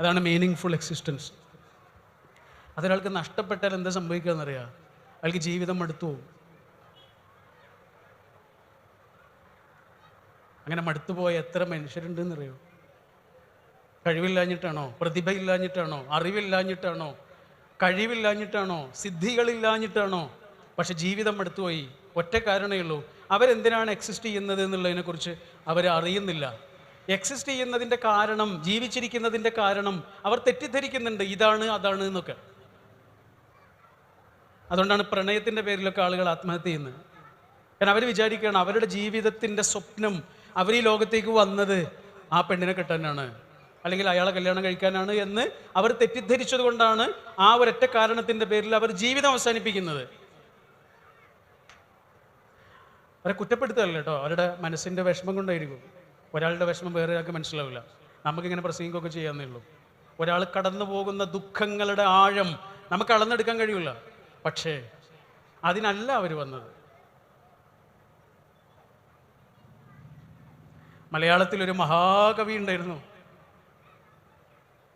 അതാണ് meaning full existence അതൊരാൾക്ക് നഷ്ടപ്പെട്ടാൽ എന്താ സംഭവിക്കുക എന്നറിയാം അയാൾക്ക് ജീവിതം മടുത്തു പോകും അങ്ങനെ മടുത്തുപോയ എത്ര മനുഷ്യരുണ്ടെന്നറിയോ? കഴിവില്ലാഞ്ഞിട്ടാണോ? പ്രതിഭയില്ലാഞ്ഞിട്ടാണോ? അറിവില്ലാഞ്ഞിട്ടാണോ? കഴിവില്ലാഞ്ഞിട്ടാണോ? സിദ്ധികളില്ലാഞ്ഞിട്ടാണോ? പക്ഷെ ജീവിതം മടുത്തുപോയി ഒറ്റ കാരണമേ ഉള്ളൂ. അവരെന്തിനാണ് എക്സിസ്റ്റ് ചെയ്യുന്നത് എന്നുള്ളതിനെക്കുറിച്ച് അവർ അറിയുന്നില്ല എക്സിസ്റ്റ് ചെയ്യുന്നതിന്റെ കാരണം ജീവിച്ചിരിക്കുന്നതിന്റെ കാരണം അവർ തെറ്റിദ്ധരിക്കുന്നുണ്ട്. ഇതാണ് അതാണ് എന്നൊക്കെ. അതുകൊണ്ടാണ് പ്രണയത്തിന്റെ പേരിലൊക്കെ ആളുകൾ ആത്മഹത്യ ചെയ്യുന്നത്. കാരണം അവർ വിചാരിക്കുകയാണ് അവരുടെ ജീവിതത്തിന്റെ സ്വപ്നം അവർ ഈ ലോകത്തേക്ക് വന്നത് ആ പെണ്ണിനെ കിട്ടാനാണ്. അല്ലെങ്കിൽ അയാളെ കല്യാണം കഴിക്കാനാണ് എന്ന് അവർ തെറ്റിദ്ധരിച്ചത് കൊണ്ടാണ് ആ ഒരൊറ്റ കാരണത്തിന്റെ പേരിൽ അവർ ജീവിതം അവസാനിപ്പിക്കുന്നത്. അവരെ കുറ്റപ്പെടുത്തുകയല്ല കേട്ടോ. അവരുടെ മനസ്സിന്റെ വിഷമം കൊണ്ടായിരിക്കും. ഒരാളുടെ വിഷമം വേറെ ഒരാൾക്ക് മനസ്സിലാവില്ല. നമുക്കിങ്ങനെ പ്രസംഗിക്കുകയൊക്കെ ചെയ്യാമെന്നേ ഉള്ളൂ. ഒരാൾ കടന്നു പോകുന്ന ദുഃഖങ്ങളുടെ ആഴം നമുക്ക് അളന്നെടുക്കാൻ കഴിയില്ല പക്ഷേ അതിനല്ല അവർ വന്നത്. മലയാളത്തിൽ ഒരു മഹാകവി ഉണ്ടായിരുന്നു.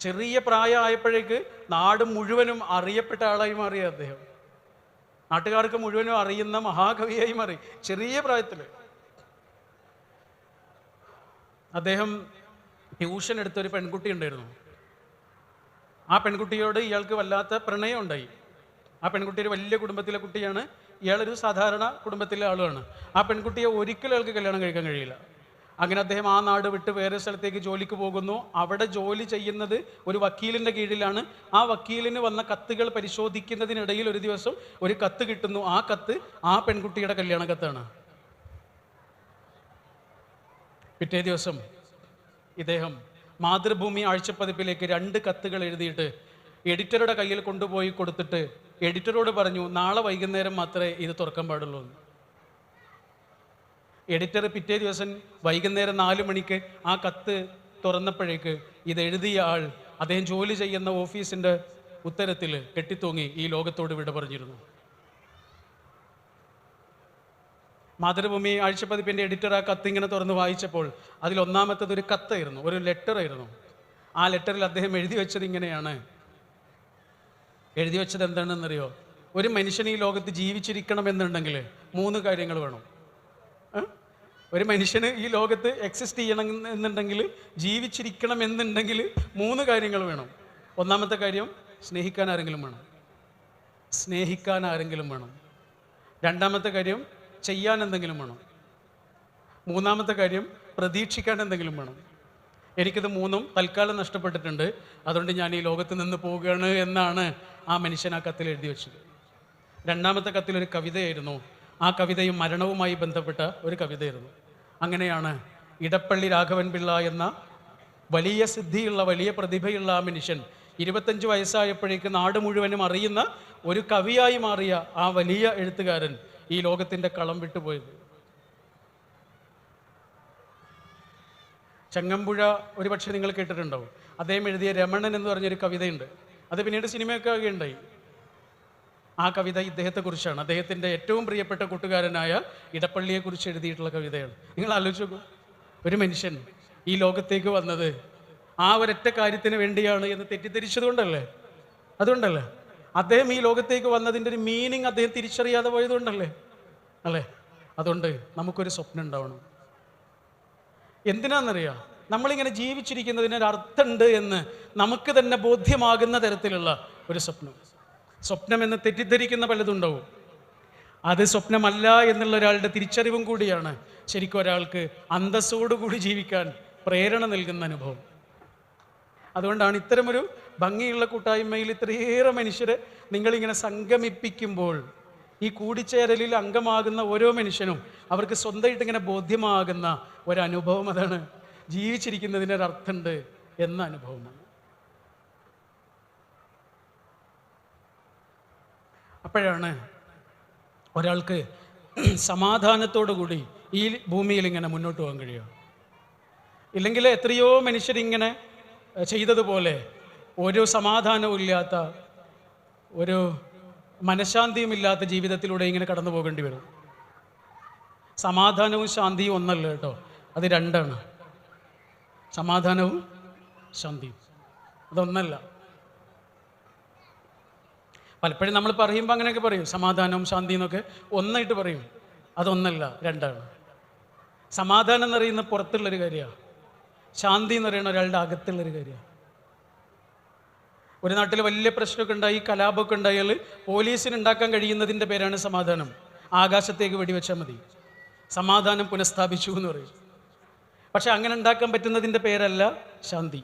ചെറിയ പ്രായമായപ്പോഴേക്ക് നാട് മുഴുവനും അറിയപ്പെട്ട ആളായി മാറിയ അദ്ദേഹം. നാട്ടുകാർക്ക് മുഴുവനും അറിയുന്ന മഹാകവിയായി മാറി. ചെറിയ പ്രായത്തിൽ അദ്ദേഹം ട്യൂഷൻ എടുത്ത ഒരു പെൺകുട്ടി ഉണ്ടായിരുന്നു. ആ പെൺകുട്ടിയോട് ഇയാൾക്ക് വല്ലാത്ത പ്രണയം ഉണ്ടായി. ആ പെൺകുട്ടി ഒരു വലിയ കുടുംബത്തിലെ കുട്ടിയാണ്. ഇയാളൊരു സാധാരണ കുടുംബത്തിലെ ആളുമാണ്. ആ പെൺകുട്ടിയെ ഒരിക്കലും ഇയാൾക്ക് കല്യാണം കഴിക്കാൻ കഴിയില്ല. അങ്ങനെ അദ്ദേഹം ആ നാട് വിട്ട് വേറെ സ്ഥലത്തേക്ക് ജോലിക്ക് പോകുന്നു. അവിടെ ജോലി ചെയ്യുന്നത് ഒരു വക്കീലിന്റെ കീഴിലാണ്. ആ വക്കീലിന് വന്ന കത്തുകൾ പരിശോധിക്കുന്നതിനിടയിൽ ഒരു ദിവസം ഒരു കത്ത് കിട്ടുന്നു. ആ കത്ത് ആ പെൺകുട്ടിയുടെ കല്യാണ കത്താണ്. പിറ്റേ ദിവസം ഇദ്ദേഹം മാതൃഭൂമി ആഴ്ചപ്പതിപ്പിലേക്ക് രണ്ട് കത്തുകൾ എഴുതിയിട്ട് എഡിറ്ററുടെ കയ്യിൽ കൊണ്ടുപോയി കൊടുത്തിട്ട് എഡിറ്ററോട് പറഞ്ഞു നാളെ വൈകുന്നേരം മാത്രമേ ഇത് തുറക്കാൻ പാടുള്ളൂ എന്ന്. എഡിറ്റർ പിറ്റേ ദിവസം വൈകുന്നേരം നാല് മണിക്ക് ആ കത്ത് തുറന്നപ്പോഴേക്ക് ഇത് എഴുതിയ ആൾ അദ്ദേഹം ജോലി ചെയ്യുന്ന ഓഫീസിന്റെ ഉത്തരത്തിൽ കെട്ടിത്തൂങ്ങി ഈ ലോകത്തോട് വിട പറഞ്ഞിരുന്നു. മാതൃഭൂമി ആഴ്ചപ്പതിപ്പിന്റെ എഡിറ്റർ ആ കത്ത് ഇങ്ങനെ തുറന്ന് വായിച്ചപ്പോൾ അതിൽ ഒന്നാമത്തത് ഒരു കത്തായിരുന്നു ഒരു ലെറ്റർ ആയിരുന്നു. ആ ലെറ്ററിൽ അദ്ദേഹം എഴുതി വെച്ചത് ഇങ്ങനെയാണ്. എഴുതി വെച്ചത് എന്താണെന്നറിയോ? ഒരു മനുഷ്യൻ ഈ ലോകത്ത് ജീവിച്ചിരിക്കണം ജീവിച്ചിരിക്കണമെന്നുണ്ടെങ്കിൽ മൂന്ന് കാര്യങ്ങൾ വേണം. ഒരു മനുഷ്യന് ഈ ലോകത്ത് എക്സിസ്റ്റ് ചെയ്യണം എന്നുണ്ടെങ്കിൽ ജീവിച്ചിരിക്കണം എന്നുണ്ടെങ്കിൽ മൂന്ന് കാര്യങ്ങൾ വേണം. ഒന്നാമത്തെ കാര്യം സ്നേഹിക്കാൻ ആരെങ്കിലും വേണം. സ്നേഹിക്കാൻ ആരെങ്കിലും വേണം. രണ്ടാമത്തെ കാര്യം ചെയ്യാൻ എന്തെങ്കിലും വേണം. മൂന്നാമത്തെ കാര്യം പ്രതീക്ഷിക്കാൻ എന്തെങ്കിലും വേണം. എനിക്കിത് മൂന്നും തൽക്കാലം നഷ്ടപ്പെട്ടിട്ടുണ്ട്. അതുകൊണ്ട് ഞാൻ ഈ ലോകത്ത് നിന്ന് പോവുകയാണ് എന്നാണ് ആ മനുഷ്യൻ ആ കത്തിൽ എഴുതി വെച്ചത്. രണ്ടാമത്തെ കത്തിൽ ഒരു കവിതയായിരുന്നു. ആ കവിതയും മരണവുമായി ബന്ധപ്പെട്ട ഒരു കവിതയായിരുന്നു. അങ്ങനെയാണ് ഇടപ്പള്ളി രാഘവൻ പിള്ള എന്ന വലിയ സിദ്ധിയുള്ള വലിയ പ്രതിഭയുള്ള ആ മനുഷ്യൻ ഇരുപത്തഞ്ച് വയസ്സായപ്പോഴേക്ക് നാട് മുഴുവനും അറിയുന്ന ഒരു കവിയായി മാറിയ ആ വലിയ എഴുത്തുകാരൻ ഈ ലോകത്തിന്റെ കളം വിട്ടുപോയത്. ചങ്ങമ്പുഴ ഒരു പക്ഷേ നിങ്ങൾ കേട്ടിട്ടുണ്ടാവും. അദ്ദേഹം എഴുതിയ രമണൻ എന്ന് പറഞ്ഞൊരു കവിതയുണ്ട്. അത് പിന്നീട് സിനിമയൊക്കെ ഉണ്ടായി. ആ കവിത ഇദ്ദേഹത്തെക്കുറിച്ചാണ്. അദ്ദേഹത്തിന്റെ ഏറ്റവും പ്രിയപ്പെട്ട കൂട്ടുകാരനായ ഇടപ്പള്ളിയെക്കുറിച്ച് എഴുതിയിട്ടുള്ള കവിതയാണ്. നിങ്ങൾ ആലോചിച്ച് നോക്കൂ. ഒരു മനുഷ്യൻ ഈ ലോകത്തേക്ക് വന്നത് ആ ഒരൊറ്റ കാര്യത്തിന് വേണ്ടിയാണ് എന്ന് തെറ്റിദ്ധരിച്ചതുകൊണ്ടല്ലേ? അതുകൊണ്ടല്ലേ? അദ്ദേഹം ഈ ലോകത്തേക്ക് വന്നതിന്റെ ഒരു മീനിങ് അദ്ദേഹം തിരിച്ചറിയാതെ പോയതുകൊണ്ടല്ലേ? അല്ലേ? അതുകൊണ്ട് നമുക്കൊരു സ്വപ്നം ഉണ്ടാവണം. എന്തിനാണെന്നറിയാം നമ്മളിങ്ങനെ ജീവിച്ചിരിക്കുന്നതിന് ഒരു അർത്ഥമുണ്ട് എന്ന് നമുക്ക് തന്നെ ബോധ്യമാകുന്ന തരത്തിലുള്ള ഒരു സ്വപ്നം. സ്വപ്നം എന്ന് തെറ്റിദ്ധരിക്കുന്ന പലതുണ്ടാവും അത് സ്വപ്നമല്ല എന്നുള്ള ഒരാളുടെ തിരിച്ചറിവും കൂടിയാണ് ശരിക്കും ഒരാൾക്ക് അന്തസ്സോടുകൂടി ജീവിക്കാൻ പ്രേരണ നൽകുന്ന അനുഭവം. അതുകൊണ്ടാണ് ഇത്തരമൊരു ഭംഗിയുള്ള കൂട്ടായ്മയിൽ ഇത്രയേറെ മനുഷ്യരെ നിങ്ങളിങ്ങനെ സംഗമിപ്പിക്കുമ്പോൾ ഈ കൂടിച്ചേരലിൽ അംഗമാകുന്ന ഓരോ മനുഷ്യനും അവർക്ക് സ്വന്തമായിട്ട് ഇങ്ങനെ ബോധ്യമാകുന്ന ഒരനുഭവം അതാണ്. ജീവിച്ചിരിക്കുന്നതിന് ഒരു അർത്ഥമുണ്ട് എന്ന അനുഭവമാണ് അപ്പോഴാണ് ഒരാൾക്ക് സമാധാനത്തോടു കൂടി ഈ ഭൂമിയിൽ ഇങ്ങനെ മുന്നോട്ട് പോകാൻ കഴിയുക. ഇല്ലെങ്കിൽ എത്രയോ മനുഷ്യരിങ്ങനെ ചെയ്തതുപോലെ ഒരു സമാധാനവും ഇല്ലാത്ത ഒരു മനഃശാന്തിയും ഇല്ലാത്ത ജീവിതത്തിലൂടെ ഇങ്ങനെ കടന്നു പോകേണ്ടി വരും. സമാധാനവും ശാന്തിയും ഒന്നല്ല കേട്ടോ അത് രണ്ടാണ്. സമാധാനവും ശാന്തിയും അതൊന്നല്ല. പലപ്പോഴും നമ്മൾ പറയുമ്പോൾ അങ്ങനെയൊക്കെ പറയും സമാധാനവും ശാന്തി എന്നൊക്കെ ഒന്നായിട്ട് പറയും അതൊന്നല്ല രണ്ടാണ്. സമാധാനം എന്നറിയുന്ന പുറത്തുള്ളൊരു കാര്യമാണ് ശാന്തി എന്ന് പറയുന്ന ഒരാളുടെ അകത്തുള്ളൊരു കാര്യമാണ്. ഒരു നാട്ടിൽ വലിയ പ്രശ്നമൊക്കെ ഉണ്ടായി കലാപമൊക്കെ ഉണ്ടായാൽ പോലീസിന് ഉണ്ടാക്കാൻ കഴിയുന്നതിന്റെ പേരാണ് സമാധാനം. ആകാശത്തേക്ക് വെടിവെച്ചാൽ മതി. സമാധാനം പുനഃസ്ഥാപിച്ചു എന്ന് പറയും. പക്ഷെ അങ്ങനെ ഉണ്ടാക്കാൻ പറ്റുന്നതിന്റെ പേരല്ല ശാന്തി.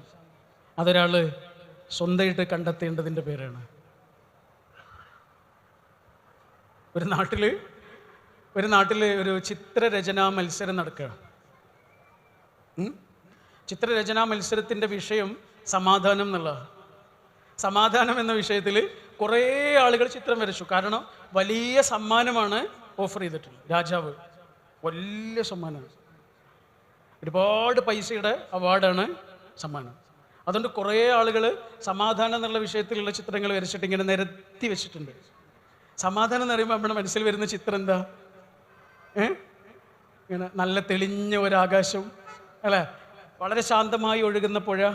അതൊരാൾ സ്വന്തമായിട്ട് കണ്ടെത്തേണ്ടതിന്റെ പേരാണ്. ഒരു നാട്ടിൽ ഒരു നാട്ടിൽ ഒരു ചിത്രരചനാ മത്സരം നടക്കുകയാണ്. ഉം? ചിത്രരചനാ മത്സരത്തിന്റെ വിഷയം സമാധാനം എന്നുള്ളതാണ്. സമാധാനം എന്ന വിഷയത്തിൽ കുറേ ആളുകൾ ചിത്രം വരച്ചു. കാരണം വലിയ സമ്മാനമാണ് ഓഫർ ചെയ്തിട്ടുള്ളത്. രാജാവ് വലിയ സമ്മാനമാണ്. ഒരുപാട് പൈസയുടെ അവാർഡാണ് സമ്മാനം. അതുകൊണ്ട് കുറേ ആളുകൾ സമാധാനം എന്നുള്ള വിഷയത്തിലുള്ള ചിത്രങ്ങൾ വരച്ചിട്ട് ഇങ്ങനെ നിരത്തി വെച്ചിട്ടുണ്ട്. സമാധാനം എന്ന് പറയുമ്പോൾ നമ്മുടെ മനസ്സിൽ വരുന്ന ചിത്രം എന്താ? ഏ? ഇങ്ങനെ നല്ല തെളിഞ്ഞ ഒരാകാശം അല്ലേ? വളരെ ശാന്തമായി ഒഴുകുന്ന പുഴ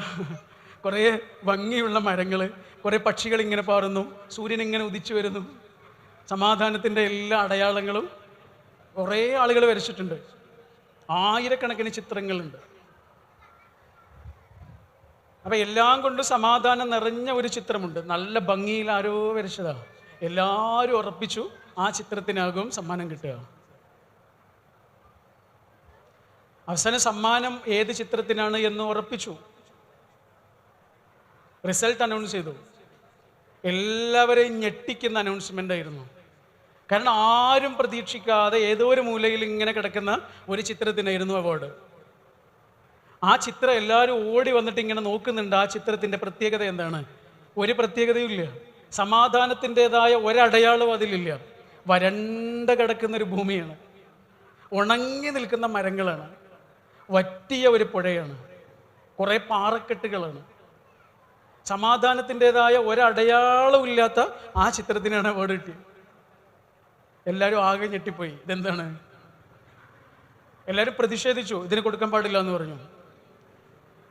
കുറേ ഭംഗിയുള്ള മരങ്ങൾ കുറേ പക്ഷികൾ ഇങ്ങനെ പാറുന്നു സൂര്യൻ ഇങ്ങനെ ഉദിച്ചു വരുന്നു. സമാധാനത്തിന്റെ എല്ലാ അടയാളങ്ങളും കുറേ ആളുകൾ വരച്ചിട്ടുണ്ട്. ആയിരക്കണക്കിന് ചിത്രങ്ങളുണ്ട്. അപ്പോൾ എല്ലാം കൊണ്ടും സമാധാനം നിറഞ്ഞ ഒരു ചിത്രമുണ്ട്. നല്ല ഭംഗിയിൽ ആരോ വരച്ചതാണ് എല്ലാവരും ഉറപ്പിച്ചു ആ ചിത്രത്തിനാകും സമ്മാനം കിട്ടുക. അവസാന സമ്മാനം ഏത് ചിത്രത്തിനാണ് എന്ന് ഉറപ്പിച്ചു. റിസൾട്ട് അനൗൺസ് ചെയ്തു. എല്ലാവരെയും ഞെട്ടിക്കുന്ന അനൗൺസ്മെന്റ് ആയിരുന്നു. കാരണം ആരും പ്രതീക്ഷിക്കാതെ ഏതോ ഒരു മൂലയിൽ ഇങ്ങനെ കിടക്കുന്ന ഒരു ചിത്രത്തിനായിരുന്നു അവാർഡ് ആ ചിത്രം എല്ലാവരും ഓടി വന്നിട്ട് ഇങ്ങനെ നോക്കുന്നുണ്ട്. ആ ചിത്രത്തിന്റെ പ്രത്യേകത എന്താണ്? ഒരു പ്രത്യേകതയും ഇല്ല. സമാധാനത്തിന്റെതായ ഒരടയാളവും അതിലില്ല. വരണ്ട കിടക്കുന്നൊരു ഭൂമിയാണ്. ഉണങ്ങി നിൽക്കുന്ന മരങ്ങളാണ്. വറ്റിയ ഒരു പുഴയാണ്. കുറേ പാറക്കെട്ടുകളാണ്. സമാധാനത്തിന്റെതായ ഒരടയാളവും ഇല്ലാത്ത ആ ചിത്രത്തിനാണ് അവാർഡ് കിട്ടിയത്. എല്ലാവരും ആകെ ഞെട്ടിപ്പോയി. ഇതെന്താണ്? എല്ലാവരും പ്രതിഷേധിച്ചു. ഇതിന് കൊടുക്കാൻ പാടില്ല എന്ന് പറഞ്ഞു.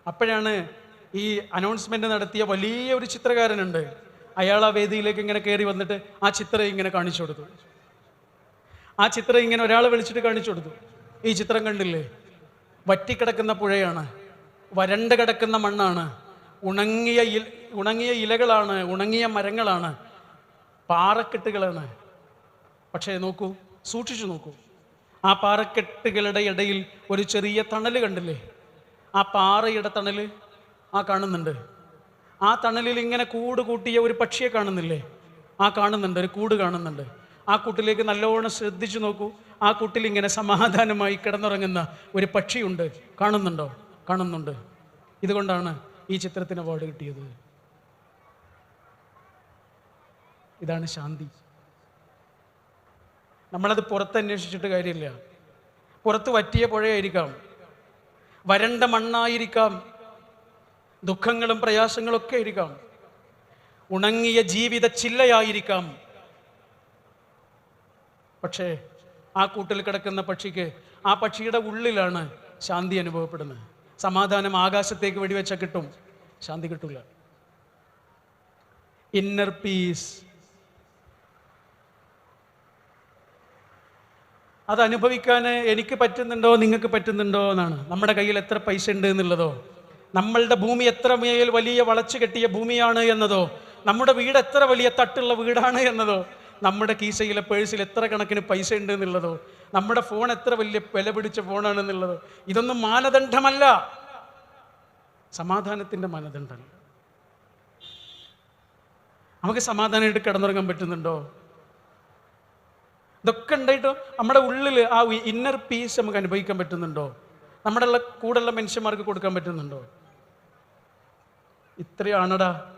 അപ്പോഴാണ് ഈ അനൗൺസ്മെന്റ് നടത്തിയ വലിയ ഒരു ചിത്രകാരനുണ്ട്. അയാൾ ആ വേദിയിലേക്ക് ഇങ്ങനെ കയറി വന്നിട്ട് ആ ചിത്രം ഇങ്ങനെ കാണിച്ചു കൊടുത്തു. ആ ചിത്രം ഇങ്ങനെ ഒരാളെ വിളിച്ചിട്ട് കാണിച്ചു കൊടുത്തു. ഈ ചിത്രം കണ്ടില്ലേ? വറ്റിക്കിടക്കുന്ന പുഴയാണ്. വരണ്ട് കിടക്കുന്ന മണ്ണാണ്. ഉണങ്ങിയ ഇല ഉണങ്ങിയ ഇലകളാണ് ഉണങ്ങിയ മരങ്ങളാണ്. പാറക്കെട്ടുകളാണ്. പക്ഷേ നോക്കൂ സൂക്ഷിച്ചു നോക്കൂ. ആ പാറക്കെട്ടുകളുടെ ഇടയിൽ ഒരു ചെറിയ തണൽ കണ്ടില്ലേ? ആ പാറയുടെ തണൽ ആ കാണുന്നുണ്ട്. ആ തണലിൽ ഇങ്ങനെ കൂട് കൂട്ടിയ ഒരു പക്ഷിയെ കാണുന്നില്ലേ? ആ കാണുന്നുണ്ട് ഒരു കൂട് കാണുന്നുണ്ട്. ആ കുട്ടിലേക്ക് നല്ലോണം ശ്രദ്ധിച്ചു നോക്കൂ. ആ കുട്ടിൽ ഇങ്ങനെ സമാധാനമായി കിടന്നുറങ്ങുന്ന ഒരു പക്ഷിയുണ്ട്. കാണുന്നുണ്ടോ? കാണുന്നുണ്ട്. ഇതുകൊണ്ടാണ് ഈ ചിത്രത്തിന് അവാർഡ് കിട്ടിയത്. ഇതാണ് ശാന്തി. നമ്മളത് പുറത്തന്വേഷിച്ചിട്ട് കാര്യമില്ല. പുറത്ത് വറ്റിയ പുഴയായിരിക്കാം. വരണ്ട മണ്ണായിരിക്കാം. ദുഃഖങ്ങളും പ്രയാസങ്ങളൊക്കെ ആയിരിക്കാം. ഉണങ്ങിയ ജീവിത ചില്ലയായിരിക്കാം. പക്ഷേ ആ കൂട്ടിൽ കിടക്കുന്ന പക്ഷിക്ക് ആ പക്ഷിയുടെ ഉള്ളിലാണ് ശാന്തി അനുഭവപ്പെടുന്നത്. സമാധാനം ആകാശത്തേക്ക് വെടിവെച്ച കിട്ടും. ശാന്തി കിട്ടില്ല ഇന്നർ പീസ് അത് അനുഭവിക്കാൻ എനിക്ക് പറ്റുന്നുണ്ടോ നിങ്ങൾക്ക് പറ്റുന്നുണ്ടോ എന്നാണ്. നമ്മുടെ കയ്യിൽ എത്ര പൈസ ഉണ്ട് എന്നുള്ളതോ നമ്മളുടെ ഭൂമി എത്ര മേൽ വലിയ വളച്ചു കെട്ടിയ ഭൂമിയാണ് എന്നതോ നമ്മുടെ വീട് എത്ര വലിയ തട്ടുള്ള വീടാണ് എന്നതോ നമ്മുടെ കീശയിലെ പേഴ്സിൽ എത്ര കണക്കിന് പൈസ ഉണ്ട് എന്നുള്ളതോ? നമ്മുടെ ഫോൺ എത്ര വലിയ വില പിടിച്ച ഫോണാണെന്നുള്ളത് ഇതൊന്നും മാനദണ്ഡമല്ല. സമാധാനത്തിന്റെ മാനദണ്ഡമല്ല. നമുക്ക് സമാധാനമായിട്ട് കിടന്നുറങ്ങാൻ പറ്റുന്നുണ്ടോ? ഇതൊക്കെ ഉണ്ടായിട്ട് നമ്മുടെ ഉള്ളിൽ ആ ഇന്നർ പീസ് നമുക്ക് അനുഭവിക്കാൻ പറ്റുന്നുണ്ടോ? നമ്മുടെ കൂടെയുള്ള മനുഷ്യന്മാർക്ക് കൊടുക്കാൻ പറ്റുന്നുണ്ടോ? ഇത്രയാണടാ?